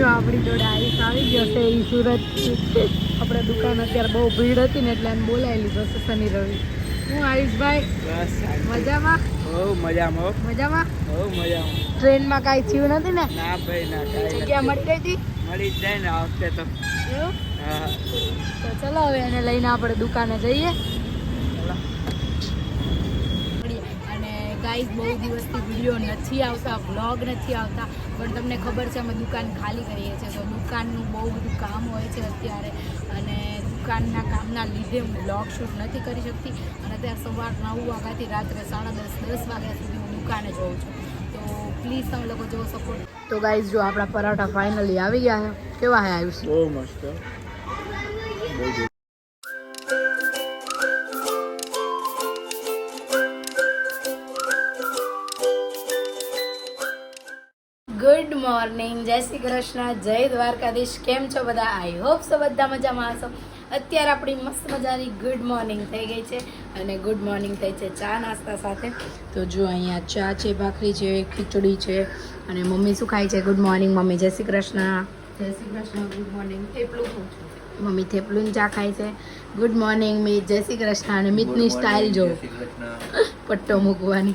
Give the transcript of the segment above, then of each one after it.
જો આપણી જોડે આઈસ આવી ગયો છે એ સુરત આપણે દુકાન અત્યારે બહુ ભીડ હતી ને એટલે એને બોલાવી લીધો છે શનિ રવિ. હું આયુષભાઈ બસ. મજામાં? બહુ મજામાં. મજામાં? બહુ મજામાં. ટ્રેનમાં કાંઈ થયું નથી ને? ના ભાઈ ના કાંઈ જગ્યા મળી ગઈ હતી? મળી જાય ને આ વખતે તો. એવું? હા. તો ચલો હવે એને લઈને આપણે દુકાને જઈએ અને ગાઈઝ બહુ દિવસથી વીડિયો નથી આવતા વ્લોગ નથી આવતા, પણ તમને ખબર છે, અમે દુકાન ખાલી કરીએ છીએ. તો દુકાનનું બહુ બધું કામ હોય છે અત્યારે, અને દુકાનના કામના લીધે હું વ્લોગ શૂટ નથી કરી શકતી. અને અત્યારે સવાર નવ વાગ્યાથી રાત્રે સાડા દસ દસ વાગ્યા સુધી હું દુકાને જોઉં છું. તો પ્લીઝ તમે લોકો જો સપોર્ટ તો ગાઈઝ જો આપણા પરાઠા ફાઇનલી આવી ગયા છે. કેવા હે આયુષ? બહુ મસ્ત. Good morning. જય શ્રી કૃષ્ણ. જય દ્વારકાધીશ. કેમ છો બધા? આઈ હોપ સો બધા મજામાં હશો. અત્યારે આપણી મસ્ત મજાની ગુડ મોર્નિંગ થઈ ગઈ છે અને ગુડ મોર્નિંગ થઈ છે ચા નાસ્તા સાથે. તો જો અહીંયા ચા છે ભાખરી છે ખીચડી છે અને મમ્મી શું ખાય છે? Good morning mummy. જય શ્રી કૃષ્ણ. જય શ્રી કૃષ્ણ. Good morning. થેપલું ખાઉં છું? મમ્મી થેપલું ચા ખાય છે. ગુડ મોર્નિંગ મિત જય શ્રી કૃષ્ણ. અને મિતની સ્ટાઇલ જો. પટ્ટો મૂકવાની.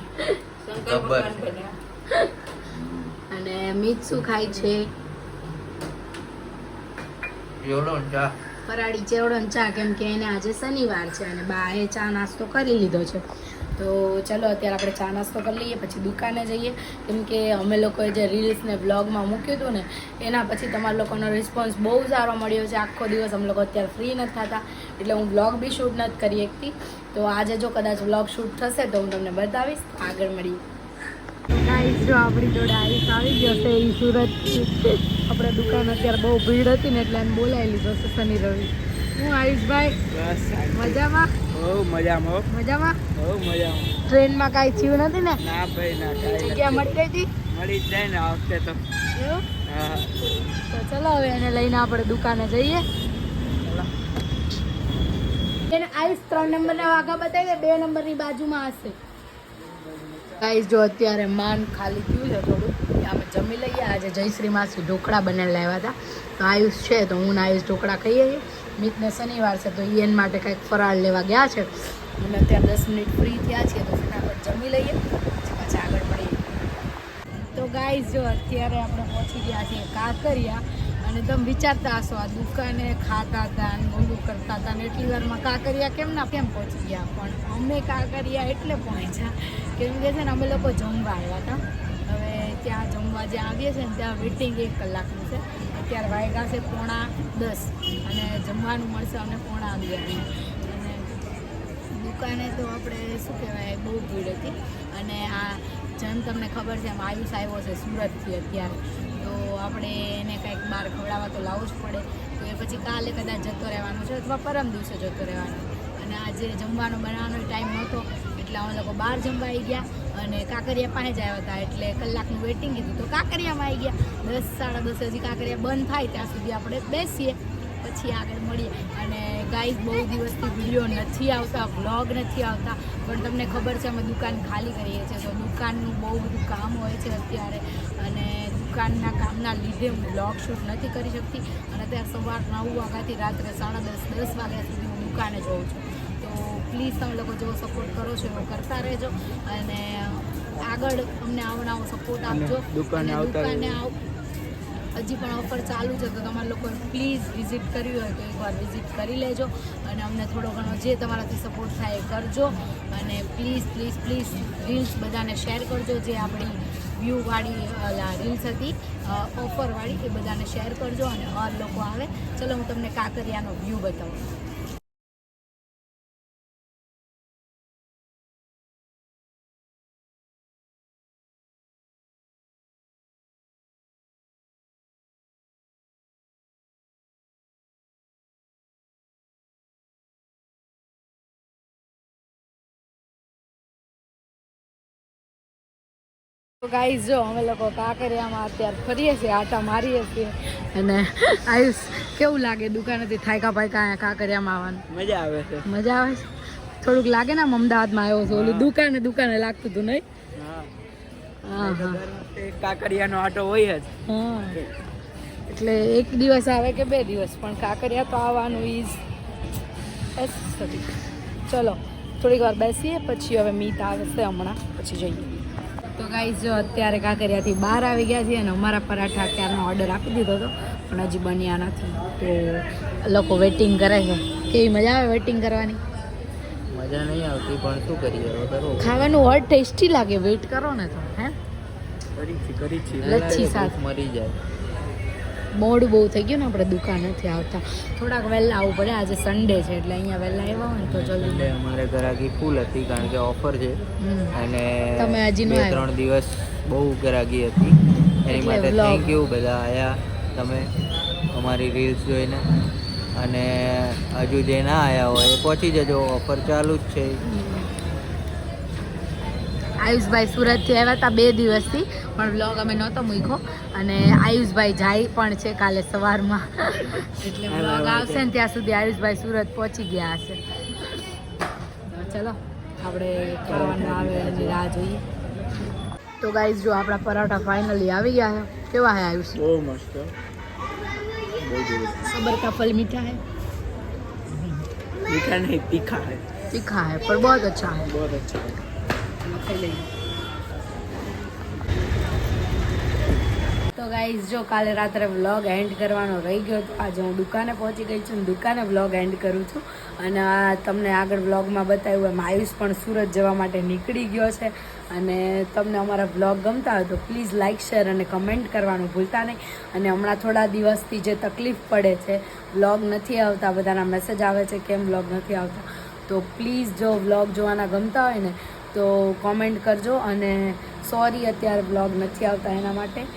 અને મિત શું ખાય છે? ફરાળી ચેવડો ને ચા કેમ કે એને આજે શનિવાર છે અને બાએ ચા નાસ્તો કરી લીધો છે. તો ચલો અત્યારે આપણે ચા નાસ્તો કરી લઈએ પછી દુકાને જઈએ. કેમ કે અમે લોકોએ જે રીલ્સ ને બ્લોગમાં મૂક્યું હતું ને એના પછી તમારા લોકોનો રિસ્પોન્સ બહુ સારો મળ્યો છે. આખો દિવસ અમે લોકો અત્યારે ફ્રી નથી થતા એટલે હું બ્લોગ બી શૂટ નથી કરી શકતી. તો આજે જો કદાચ બ્લોગ શૂટ થશે તો હું તમને બતાવીશ. આગળ મળીએ. ગાઈસ જો આપણી જોડે આયુષ આવી ગયો છે એ સુરત આપણે દુકાન અત્યારે બહુ ભીડ હતી ને એટલે એને બોલાવી લીધો છે શનિ રવિ. હું આયુષભાઈ બસ મજામાં? બહુ મજામાં. મજામાં? બહુ મજામાં. ટ્રેનમાં કાંઈ થયું નથી ને? ના ભાઈ ના કાંઈ જગ્યા મળી ગઈ હતી? મળી જ જાય ને આ વખતે તો. એવું? તો ચલો હવે એને લઈને આપણે દુકાને જઈએ. એને આઈસ ત્રણ નંબરના વાઘા બતાવી બે નંબરની બાજુમાં હશે. ગાઈસ જો અત્યારે માન ખાલી થયું છે થોડું અમે જમી લઈએ. આજે જયશ્રી માસી ઢોકળા બનાવી લાવ્યા હતા. તો આયુષ છે, તો હું આયુષ ઢોકળા ખાઈએ છીએ. મિતને શનિવાર છે, તો એન માટે કંઈક ફરાળ લેવા ગયા છે. અને અત્યારે દસ મિનિટ ફ્રી થયા છીએ, તો ફટાફટ જમી લઈએ. પછી આગળ મળીએ. તો ગાઈસ જો અત્યારે આપણે પહોંચી ગયા છીએ કાંકરિયા. અને તમે વિચારતા હશો, આ દુકાને ખાતા હતા અને ઓલું કરતા હતા ને એટલી વારમાં કાંકરિયા કેમ ના કેમ પહોંચી ગયા? પણ અમે કાંકરિયા એટલે પહોંચ્યા કેમ કે છે ને અમે લોકો જમવા આવ્યા હતા. હવે ત્યાં જમવા જ્યાં આવીએ છીએ ને, ત્યાં વેટિંગ એક કલાકનું છે. અત્યારે વાગ્યા છે પોણા દસ અને જમવાનું મળશે અમને પોણા અગિયાર અને દુકાને તો આપણે શું કહેવાય, બહુ ભીડ હતી. અને આ જેમ તમને ખબર છે, એમ આયુષ આવ્યો છે સુરતથી અત્યારે. તો આપણે એને કંઈક બહાર ખવડાવવા તો લાવવું જ પડે. તો એ પછી કાલે કદાચ જતો રહેવાનો છે અથવા પરમ દિવસે જતો રહેવાનો. અને આજે જમવાનો બનાવવાનો ટાઈમ નહોતો. એટલે અમે લોકો બહાર જમવા આવી ગયા અને કાંકરિયા પાસે જ આવ્યા હતા. એટલે કલાકનું વેટિંગ કીધું તો કાંકરિયામાં આવી ગયા. દસ, સાડા દસ હજી કાંકરિયા બંધ થાય ત્યાં સુધી આપણે બેસીએ. પછી આગળ મળીએ. અને ગાઈઝ બહુ દિવસથી વીડિયો નથી આવતા વ્લોગ નથી આવતા. પણ તમને ખબર છે, અમે દુકાન ખાલી કરીએ છીએ. તો દુકાનનું બહુ બધું કામ હોય છે અત્યારે. અને દુકાનના કામના લીધે હું વ્લોગ શૂટ નથી કરી શકતી. અને અત્યારે સવાર નવ વાગ્યાથી રાત્રે સાડા દસ દસ વાગ્યા સુધી હું દુકાને જોઉં છું. પ્લીઝ તમે લોકો જેવો સપોર્ટ કરો છો એવો કરતા રહેજો. અને આગળ અમને આવો આવો સપોર્ટ આપજો. દુકાને અને દુકાને આવ. હજી પણ ઓફર ચાલુ છે તો તમારે લોકો પ્લીઝ વિઝિટ કરવી હોય તો એકવાર વિઝિટ કરી લેજો. અને અમને થોડો ઘણો જે તમારાથી સપોર્ટ થાય એ કરજો. અને પ્લીઝ પ્લીઝ પ્લીઝ રીલ્સ બધાને શેર કરજો. જે આપણી વ્યૂવાળી રીલ્સ હતી ઓફરવાળી એ બધાને શેર કરજો અને ઓર લોકો આવે. ચલો હું તમને કાંકરિયાનો વ્યૂ બતાવું. ગાઈઝ જો અમે લોકો કાંકરિયામાં અત્યારે ફરીએ છીએ આટા મારીએ છીએ. અને આયુષ કેવું લાગે? દુકાનેથી થાયકા પાયકા અહીંયા કાંકરિયામાં આવવાનું? મજા આવે છે. મજા આવે છે? થોડુંક લાગે ને આમ અમદાવાદમાં આવ્યો છે ઓલું દુકાને દુકાને લાગતું હતું નહીં? કાંકરિયાનો આટો હોય જ. હા. એટલે એક દિવસ આવે કે બે દિવસ? પણ કાંકરિયા તો આવવાનું ઇઝ એસરી ચલો થોડીક વાર બેસીએ પછી હવે મીત આવશે હમણાં. પછી જઈએ. તો ગાઈઝ જો અત્યારે કાંકરિયાથી બહાર આવી ગયા છીએ અને અમારા પરાઠા અત્યારનો ઓર્ડર આપી દીધો હતો પણ હજી બન્યા નથી. તો લોકો વેઇટિંગ કરે છે. કેવી મજા આવે વેઇટિંગ કરવાની? મજા નહીં આવતી પણ શું કરીએ? ખાવાનું હોટ ટેસ્ટી લાગે વેઇટ કરો ને તો હે? કરી છે કરી લચ્છી સાથે. મરી જાય. મોડું બહુ થઈ ગયું ને આપણે દુકાન નથી આવતા. થોડાક વહેલા આવવું પડે આજે સન્ડે છે એટલે અહીંયા વહેલા આવ્યા હોય ને તો જલ્દી. અમારે ગરાગી ફૂલ હતી કારણ કે ઓફર છે. અને તમે હજી બે ત્રણ દિવસ બહુ ગરાગી હતી. એની માટે. થેન્ક યુ બધા આયા તમે અમારી રીલ્સ જોઈને. અને હજુ જે ના આવ્યા હોય એ પહોંચી જજો ઓફર ચાલુ જ છે. આયુષભાઈ સુરતથી આવ્યા હતા બે દિવસથી પણ બ્લોગ અમે નહોતો મૂક્યો અને આયુષભાઈ જાય પણ છે કાલે સવારમાં એટલે બ્લોગ આવશે ને ત્યાં સુધી આયુષભાઈ સુરત પહોંચી ગયા હશે તો ચલો આપણે ખાવાનું આવે એની રાહ જોઈએ તો ગાઈઝ જો આપણા પરાઠા ફાઇનલી આવી ગયા છે કેવા હે આયુષ બહુ મસ્ત બહુ સબર का फल मीठा है મીઠા નહીં તીખા है तीखा है पर बहुत अच्छा है બહુ અચ્છા ખાઈ તો ગાઈઝ જો કાલે રાત્રે વ્લોગ એન્ડ કરવાનો રહી ગયો તો આજે હું દુકાને પહોંચી ગઈ છું દુકાને વ્લોગ એન્ડ કરું છું. અને આ તમને આગળ વ્લોગમાં બતાવ્યું એમ આયુષ પણ સુરત જવા માટે નીકળી ગયો છે. અને તમને અમારા વ્લોગ ગમતા હોય તો પ્લીઝ લાઇક શેર અને કમેન્ટ કરવાનું ભૂલતા નહીં. અને હમણાં થોડા દિવસથી જે તકલીફ પડે છે વ્લોગ નથી આવતા, બધાના મેસેજ આવે છે, કેમ વ્લોગ નથી આવતા. તો પ્લીઝ જો વ્લોગ જોવાના ગમતા હોય ને તો કોમેન્ટ કરજો અને સોરી અત્યારે બ્લોગ નથી આવતા એના માટે.